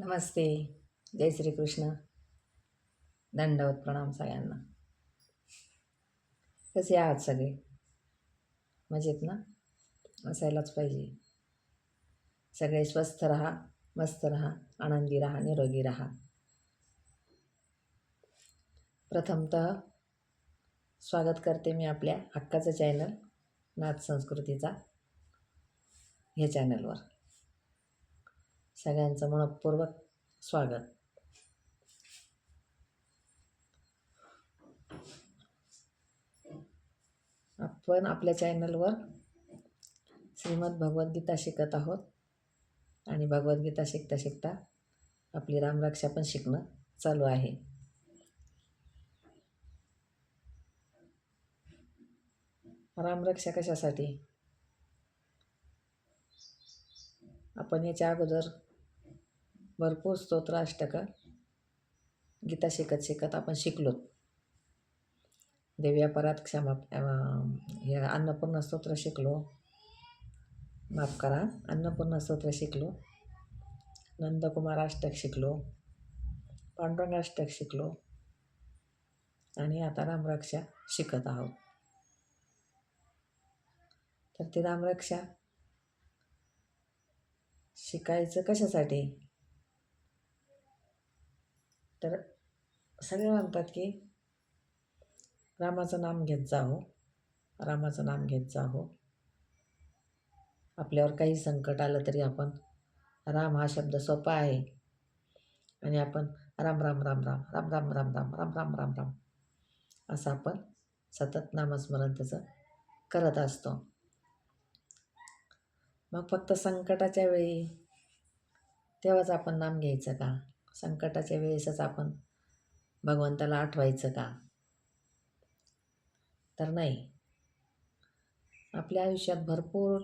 नमस्ते. जय श्रीकृष्ण. दंडवत प्रणाम सगळ्यांना. कसे आहात सगळे? मजेत ना? असायलाच पाहिजे. सगळे स्वस्थ राहा मस्त राहा आनंदी राहा निरोगी राहा. प्रथमतः स्वागत करते मी आपल्या हक्काचं चॅनल नाथ संस्कृतीचा ह्या चॅनलवर सगळ्यांचं मनपूर्वक स्वागत. आपण आपल्या चॅनलवर श्रीमद भगवद्गीता शिकत आहोत आणि भगवद्गीता शिकता शिकता आपली रामरक्षा पण शिकणं चालू आहे. रामरक्षा कशासाठी? आपण याच्या अगोदर भरपूर स्तोत्र अष्टकं गीता शिकत शिकत आपण शिकलो. देव्या परात क्षमा हे अन्नपूर्णा स्तोत्र शिकलो. माफ करा अन्नपूर्णा स्तोत्र शिकलो. नंदकुमार अष्टक शिकलो. पांडुरंग अष्टक शिकलो. आणि आता रामरक्षा शिकत आहोत. तर ती रामरक्षा शिकायचं कशासाठी? तर सगळे म्हणतात की रामाचं नाम घेत जा हो रामाचं नाम घेत जा हो आपल्यावर काही संकट आलं तरी आपण राम हा शब्द सोपा आहे आणि आपण राम राम राम राम राम राम राम राम राम राम राम राम असं आपण सतत नामस्मरण त्याचं करत असतो मग फक्त संकटाच्या वेळी तेव्हाच आपण नाम घ्यायचं का संकटाच्या वेळेसच आपण भगवंताला आठवायचं का? तर नाही. आपल्या आयुष्यात भरपूर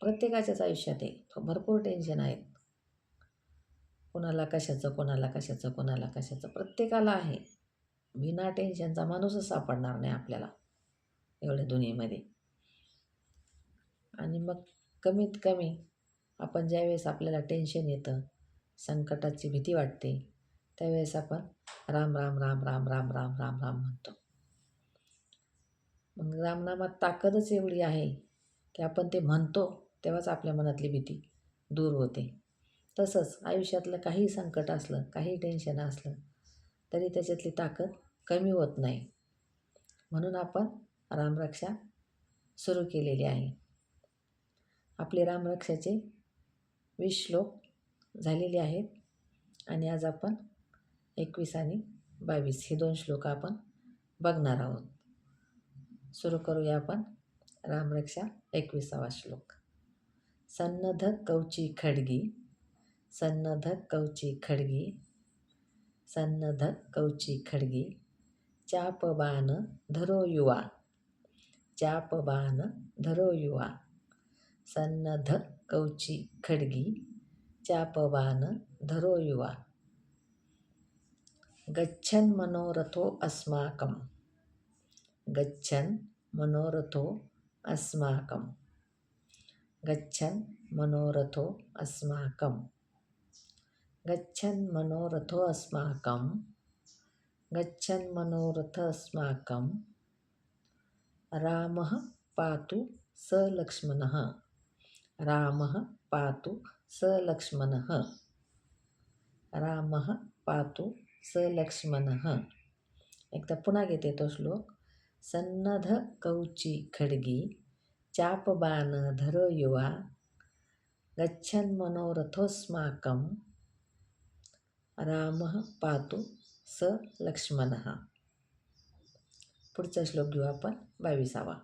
प्रत्येकाच्याच आयुष्यात आहे. भरपूर टेन्शन आहेत. कोणाला कशाचं कोणाला कशाचं कोणाला कशाचं प्रत्येकाला आहे. विना टेन्शनचा माणूसच सापडणार नाही आपल्याला एवढ्या दुनियेमध्ये. आणि मग कमीत कमी आपण ज्यावेळेस आपल्याला टेन्शन येतं संकटाची भीती वाटते. त्यावेळेस आपण राम राम राम राम राम राम राम राम म्हणतो. मग रामनामात ताकदच एवढी आहे की आपण ते म्हणतो तेव्हाच आपल्या मनातली भीती दूर होते. तसंच आयुष्यातलं काही संकट असलं काही टेन्शन असलं तरी त्याच्यातली ताकद कमी होत नाही. म्हणून आपण रामरक्षा सुरू केलेली आहे. आपले रामरक्षाचे वीस श्लोक झालेली आहेत. आणि आज आपण एकवीस आणि बावीस हे दोन श्लोक आपण बघणार आहोत. सुरू करूया आपण रामरक्षा एकविसावा श्लोक. सन्नध कवची खडगी सन्नध कवची खडगी सन्नध कवची खडगी चापबान धरो युवा चापबान धरो युवा सन्नध कवची खडगी चापबाण धरो युवा। गच्छन् मनोरथो अस्माकं गच्छन् मनोरथो अस्माकं गच्छन् मनोरथो अस्माकं गच्छन् मनोरथो अस्माकं गच्छन् मनोरथ अस्माकं रामः पातु स लक्ष्मणः। रामः पातु स लक्ष्मणः रामः पातु स लक्ष्मणः एकदा पुन्हा घेते तो श्लोक। सन्नध कौची खडगी चापबाण धर युवा। गच्छन् मनोरथोस्माकं। रामः पातु स लक्ष्मणः पुढचा श्लोक घेऊ आपण बावीसावा।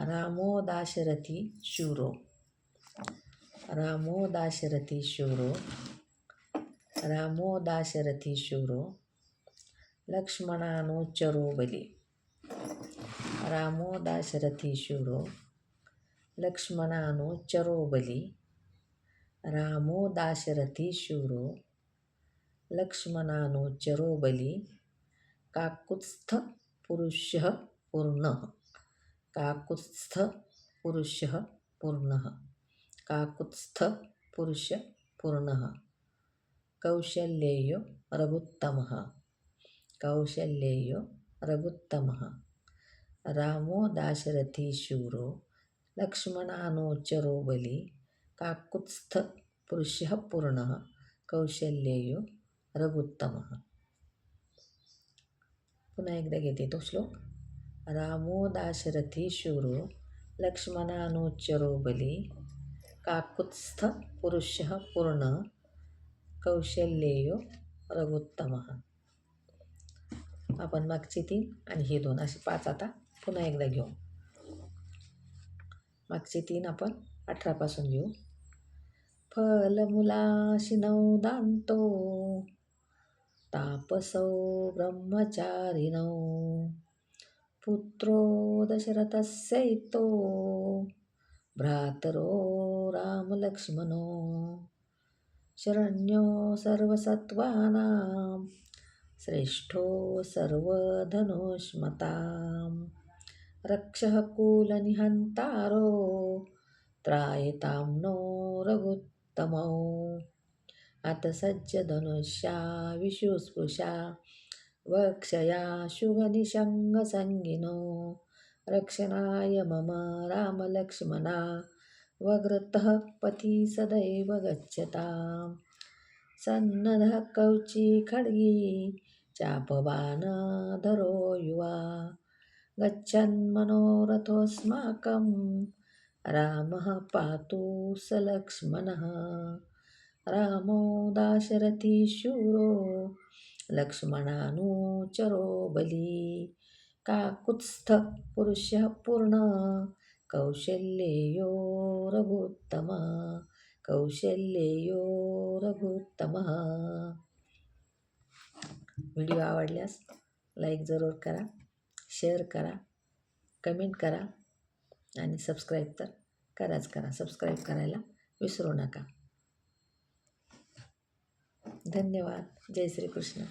रामो दाशरथी शूरो। रामो दाशरथी शूरो। रामो दाशरथी शूरो। लक्ष्मणानुचरो बली। रामो दाशरथी शूरो। लक्ष्मणानुचरो बली। रामो दाशरथी शूरो। लक्ष्मणानुचरो बली। काकुत्स्थ पुरुषः पूर्णः। काकुत्स्थ पुरुषः पूर्णः। ಕಾಕುತ್ಸ್ಥ ಪುರುಷ ಪೂರ್ಣಃ. ಕೌಶಲ್ಯೇಯೋ ರಘುತ್ತಮಃ. ಕೌಶಲ್ಯೇಯೋ ರಘುತ್ತಮಃ. ರಾಮೋ ದಾಶರಥಿ ಶೂರೋ ಲಕ್ಷ್ಮಣಾನೋಚರೋ ಬಲಿ ಕಾಕುತ್ಸ್ಥ ಪುರುಷ ಪೂರ್ಣ. ಕೌಶಲ್ಯೇಯೋ ರಘುತ್ತಮ. ಪುನಃ ಎಗ್ದಾಗೈತಿ ತೋ तो ರಾಮೋ रामो दाशरथी शूरो लक्ष्मणानोच्चरो काकुत्स्थ पुरुषः पूर्ण कौशल्येयो रघुत्तमः. आपण मागची तीन आणि हे दोन असे पाच आता पुन्हा एकदा घेऊ. मागची तीन आपण अठरापासून घेऊ. फलमुलाशिनौ दांतो तापसौ ब्रह्मचारिणौ पुत्रो दशरथस्यैतो भ्रातरो रामलक्ष्मणो। शरण्यो सर्वसत्त्वानां श्रेष्ठो सर्वधनुष्मतां रक्षः कुलनिहन्तारो। त्रायतां नो रघुत्तमौ। अथ सज्जधनुष्या विशुस्पृशा वक्षया शुभनिशङ्गसङ्गिनो। रक्षणाय मम रामलक्ष्मणा। वग्रतः पथि सदैव गच्छतां। सन्नधः कौची खड्गी चापवानधरो युवा। गच्छन्मनोरथोऽस्माकं रामः पातु स लक्ष्मणः रामो दाशरथी शूरो लक्ष्मणानुचरो बली। काकुत्स्थ पुरुषः पूर्ण कौशल्येयो रघुत्तम कौशल्येयो रघुत्तमः व्हिडिओ आवडल्यास लाईक जरूर करा शेअर करा कमेंट करा आणि सबस्क्राईब तर कराच करा. सबस्क्राईब करायला विसरू नका. धन्यवाद. जय श्रीकृष्ण.